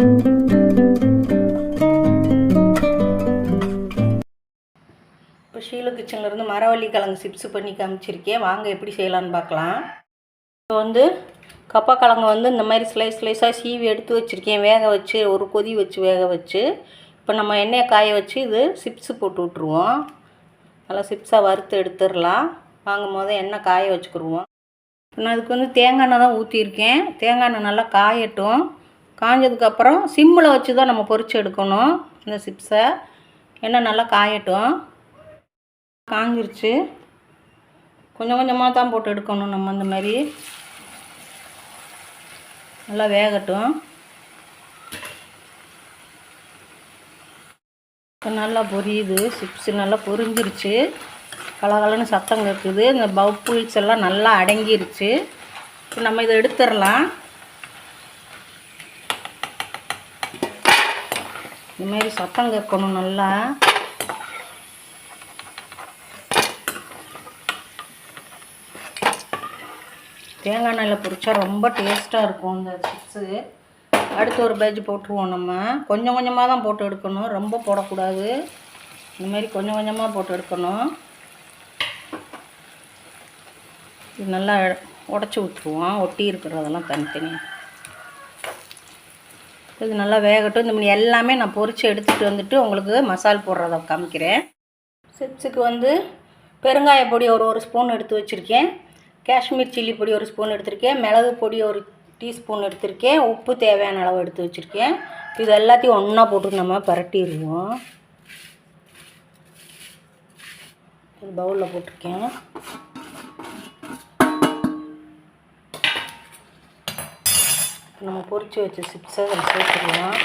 இப்போ ஷீலு கிச்சன்லேருந்து மரவள்ளி கிழங்கு சிப்ஸ் பண்ணி காமிச்சிருக்கேன். வாங்க எப்படி செய்யலான்னு பார்க்கலாம். இப்போ வந்து கப்பக்கிழங்கு வந்து இந்த மாதிரி ஸ்லைஸ் ஸ்லைஸாக சீவி எடுத்து வச்சுருக்கேன். வேக வச்சு ஒரு கொதி வச்சு வேக வச்சு. இப்போ நம்ம எண்ணெயை காய வச்சு இது சிப்ஸு போட்டு விட்ருவோம் நல்லா சிப்ஸாக வறுத்து எடுத்துடலாம். வாங்கும் போது எண்ணெய் காய வச்சுக்கிருவோம் இப்போ நான் அதுக்கு வந்து தேங்காய் எண்ணெய் தான் ஊற்றிருக்கேன் தேங்காய் எண்ணெய் நல்லா காயட்டும். காஞ்சதுக்கப்புறம் சிம்மில் வச்சு தான் நம்ம பொறிச்சு எடுக்கணும் இந்த சிப்ஸை. எண்ணெய் நல்லா காயட்டும். காஞ்சிருச்சு. கொஞ்சம் கொஞ்சமாக தான் போட்டு எடுக்கணும் நம்ம இந்த மாதிரி. நல்லா வேகட்டும். இப்போ நல்லா பொரியுது. சிப்ஸு நல்லா பொரிஞ்சிருச்சு. கலகலன்னு சத்தம் கேட்குது இந்த பவுப்புல்ஸ் எல்லாம் நல்லா அடங்கிருச்சு. இப்போ நம்ம இதை எடுத்துடலாம். இதுமாரி சத்தம் கேட்கணும் நல்லா. தேங்காய் எண்ணெயில் பொரிச்சா ரொம்ப டேஸ்ட்டாக இருக்கும் இந்த சிப்ஸு அடுத்து ஒரு பேட்ச் போட்டுருவோம் நம்ம. கொஞ்சம் கொஞ்சமாக தான் போட்டு எடுக்கணும். ரொம்ப போடக்கூடாது. இந்தமாரி கொஞ்சம் கொஞ்சமாக போட்டு எடுக்கணும். இது நல்லா உடச்சி ஊற்றுருவோம் ஒட்டி இருக்கிறதெல்லாம் தனித்தனியாக இது நல்லா வேகட்டும். இந்த மாதிரி எல்லாமே நான் பொரித்து எடுத்துகிட்டு வந்துட்டு உங்களுக்கு மசால் போடுறத காமிக்கிறேன். சிப்ஸுக்கு வந்து பெருங்காய பொடி ஒரு ஒரு ஸ்பூன் எடுத்து வச்சுருக்கேன். காஷ்மீர் சில்லி பொடி ஒரு ஸ்பூன் எடுத்திருக்கேன். மிளகு பொடி ஒரு டீஸ்பூன் எடுத்திருக்கேன். உப்பு தேவையான அளவு எடுத்து வச்சுருக்கேன். இது எல்லாத்தையும் ஒன்றா போட்டு நம்ம பரட்டிடுவோம். இது பவுலில் போட்டிருக்கேன். நம்ம பொறிச்சு வச்ச சிப்ஸை அதில் சேர்த்துக்கலாம்.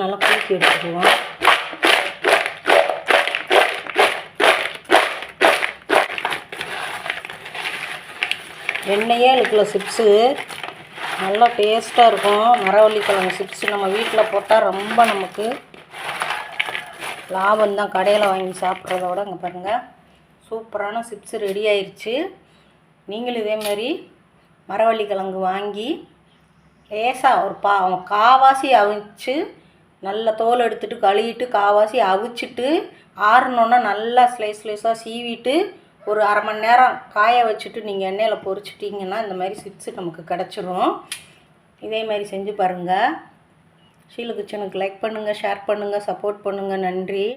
நல்லா குலுக்கி எடுத்துக்குவோம் எண்ணெயே இருக்குல்ல சிப்ஸு நல்லா டேஸ்ட்டாக இருக்கும். மரவள்ளி கிழங்கு சிப்ஸு நம்ம வீட்டில் போட்டால் ரொம்ப நமக்கு லாபம் தான் கடையில் வாங்கி சாப்பிட்றத விட இங்கே பாருங்கள் சூப்பரான சிப்ஸு ரெடி ஆயிடுச்சு நீங்களும் இதே மாதிரி மரவள்ளி கிழங்கு வாங்கி லேசாக ஒரு பா காவாசி அவிச்சு நல்ல தோல் எடுத்துட்டு கழுவிட்டு காவாசி அவிச்சிட்டு ஆறுனோன்னா நல்லா ஸ்லைஸ் ஸ்லைஸாக சீவிட்டு ஒரு அரை மணி நேரம் காய வச்சுட்டு நீங்கள் எண்ணெயில் பொரிச்சிட்டிங்கன்னா இந்த மாதிரி சிப்ஸு நமக்கு கிடச்சிரும். இதே மாதிரி செஞ்சு பாருங்கள் ஷீலு கிச்சனுக்கு லைக் பண்ணுங்கள் ஷேர் பண்ணுங்கள் சப்போர்ட் பண்ணுங்கள் நன்றி.